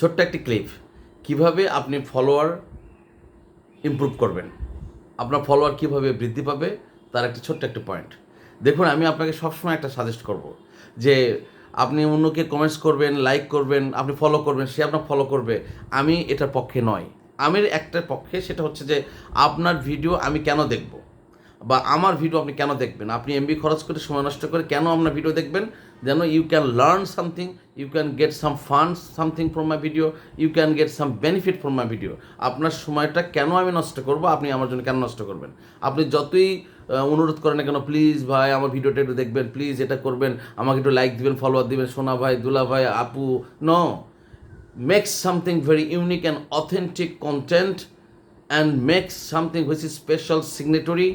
ছোট্ট একটি ক্লিপ কীভাবে আপনি ফলোয়ার ইমপ্রুভ করবেন? আপনার ফলোয়ার কীভাবে বৃদ্ধি পাবে? তার একটি ছোট্ট একটা পয়েন্ট দেখুন, আমি আপনাকে সবসময় একটা সাজেস্ট করব যে, আপনি অন্যকে কমেন্টস করবেন লাইক করবেন, আপনি ফলো করবেন, সে আপনার ফলো করবে। আমি এটার পক্ষে নয়। আমি একটা পক্ষে, সেটা হচ্ছে যে, আপনার ভিডিও আমি কেন দেখব? বা আমার ভিডিও আপনি কেন দেখবেন? আপনি এমবি খরচ করে সময় নষ্ট করে কেন আপনার ভিডিও দেখবেন? যেন you can learn something you can get some funds something from my video you can get some benefit from my video আপনার সময়টা কেন আমি নষ্ট করব? আপনি আমার জন্য কেন নষ্ট করবেন? আপনি যতই অনুরোধ করেন না কেন প্লিজ ভাই, আমার ভিডিওটা একটু দেখবেন প্লিজ এটা করবেন, আমাকে একটু লাইক দিবেন ফলোয়ার দিবেন, সোনা ভাই, দুলা ভাই, আপু। ন make something very unique and authentic content and make something which is special, signatory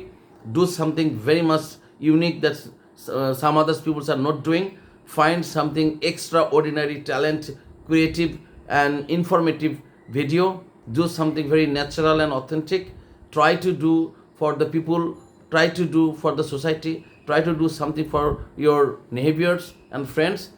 do something very much unique that uh, some other people are not doing. Find something extraordinary talent creative and informative video. Do something very natural and authentic. Try to do for the people. Try to do for the society. Try to do something for your neighbors and friends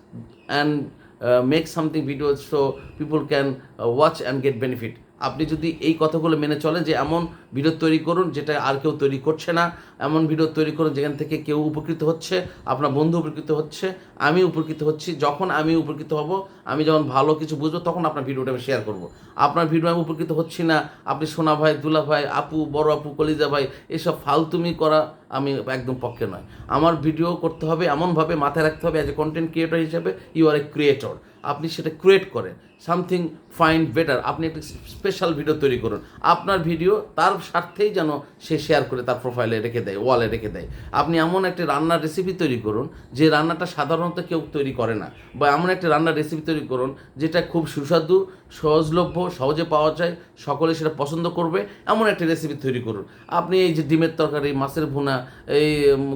and uh, make something videos so people can uh, watch and get benefit আপনি যদি এই কথাগুলো মেনে চলেন যে এমন video তৈরি করুন যেটা আর কেউ তৈরি করছে না, এমন ভিডিও তৈরি করুন যেখান থেকে কেউ উপকৃত হচ্ছে, আপনার বন্ধু উপকৃত হচ্ছে, আমি উপকৃত হচ্ছি, যখন আমি উপকৃত হব, আমি যখন ভালো কিছু বুঝব, তখন আপনার ভিডিওটা আমি শেয়ার করব। আপনার ভিডিও আমি উপকৃত হচ্ছি না, আপনি সোনা ভাই, দুলা ভাই, আপু, বড় আপু, কলিজা ভাই, এসব ফালতুমি করা আমি একদম পক্ষে নয়। আমার ভিডিও করতে হবে এমনভাবে মাথায় রাখতে হবে অ্যাজ এ কন্টেন্ট ক্রিয়েটর হিসেবে ইউ আর এ ক্রিয়েটর আপনি সেটা ক্রিয়েট করেন। সামথিং ফাইন্ড বেটার আপনি একটা স্পেশাল ভিডিও তৈরি করুন। আপনার ভিডিও তার স্বার্থেই যেন সে শেয়ার করে, তার প্রোফাইলে রেখে দেয় ওয়ালে রেখে দেয়। আপনি এমন একটি রান্নার রেসিপি তৈরি করুন, যে রান্নাটা সাধারণত কেউ তৈরি করে না। বা এমন একটা রান্নার রেসিপি তৈরি করুন, যেটা খুব সুস্বাদু, সহজলভ্য, সহজে পাওয়া যায়, সকলে সেটা পছন্দ করবে, এমন একটা রেসিপি তৈরি করুন। আপনি এই যে ডিমের তরকারি, মাছের ভুনা এই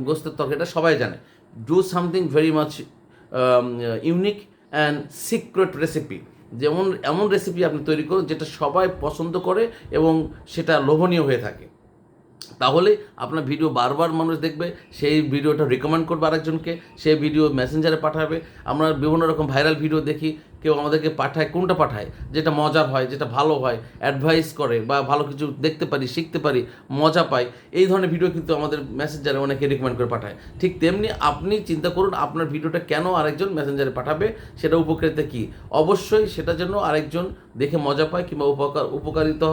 গোস্তের তরকারি এটা সবাই জানে। Do something very much unique and secret recipe যেমন, এমন রেসিপি আপনি তৈরি করুন যেটা সবাই পছন্দ করে এবং সেটা লোভনীয় হয়ে থাকে। তাহলে আপনার ভিডিও বারবার মানুষ দেখবে, সেই ভিডিওটা রিকমেন্ড করবে আরেকজনকে সেই ভিডিও মেসেঞ্জারে পাঠাবে। আমরা বিভিন্ন রকম ভাইরাল ভিডিও দেখি কেউ আমাদেরকে পাঠায়, কোনটা পাঠায়? যেটা মজার হয়, যেটা ভালো হয় অ্যাডভাইস করে বা ভালো কিছু দেখতে পারি, শিখতে পারি, মজা পাই, এই ধরনের ভিডিও কিন্তু আমাদের মেসেঞ্জারে অনেকে রিকমেন্ড করে পাঠায়। ঠিক তেমনি আপনি চিন্তা করুন, আপনার ভিডিওটা কেন আরেকজন মেসেঞ্জারে পাঠাবে, সেটা উপকারিতা কী? অবশ্যই সেটা যেন আরেকজন দেখে মজা পায় কিংবা উপকার, উপকারিত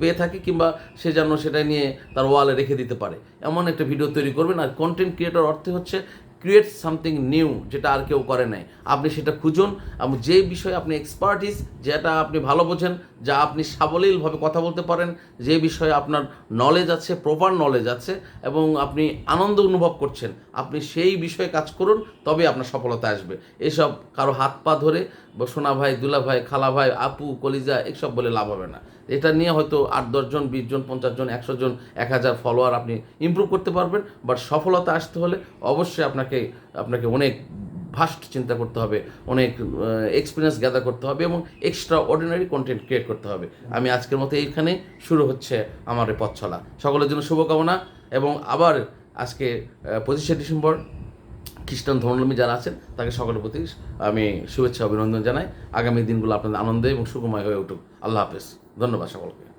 পেয়ে থাকে কিংবা সে যেন সেটা নিয়ে তার ওয়ালে রেখে দিতে পারে। এমন একটা ভিডিও তৈরি করবেন। আর কন্টেন্ট ক্রিয়েটর অর্থে হচ্ছে ক্রিয়েট সামথিং নিউ যেটা আর কেউ করে নাই। আপনি সেটা খুঁজুন এবং যে বিষয়ে আপনি এক্সপার্টিস যেটা আপনি ভালো বোঝেন, যা আপনি সাবলীলভাবে কথা বলতে পারেন, যে বিষয়ে আপনার নলেজ আছে প্রপার নলেজ আছে এবং আপনি আনন্দ অনুভব করছেন, আপনি সেই বিষয়ে কাজ করুন, তবে আপনার সফলতা আসবে। এসব কারও হাত পা ধরে সোনা ভাই, দুলা ভাই, খালা ভাই, আপু, কলিজা, এসব বলে লাভ হবে না। এটা নিয়ে হয়তো আট দশজন বিশ জন, পঞ্চাশ জন, একশো জন, এক হাজার ফলোয়ার আপনি ইমপ্রুভ করতে পারবেন। বাট সফলতা আসতে হলে অবশ্যই আপনাকে আপনাকে অনেক ভাস্ট চিন্তা করতে হবে, অনেক এক্সপিরিয়েন্স গ্যাদার করতে হবে এবং এক্সট্রা অর্ডিনারি কন্টেন্ট ক্রিয়েট করতে হবে। আমি আজকের মতো এইখানে শুরু হচ্ছে আমার এই পথ চলা সকলের জন্য শুভকামনা এবং আবার আজকে পঁচিশে ডিসেম্বর খ্রিস্টান ধর্মলম্বী যারা আছেন, তাকে সকলের প্রতি আমি শুভেচ্ছা, অভিনন্দন জানাই। আগামী দিনগুলো আপনাদের আনন্দে এবং সুখময় হয়ে উঠুক। আল্লাহ হাফেজ। ধন্যবাদ সকলকে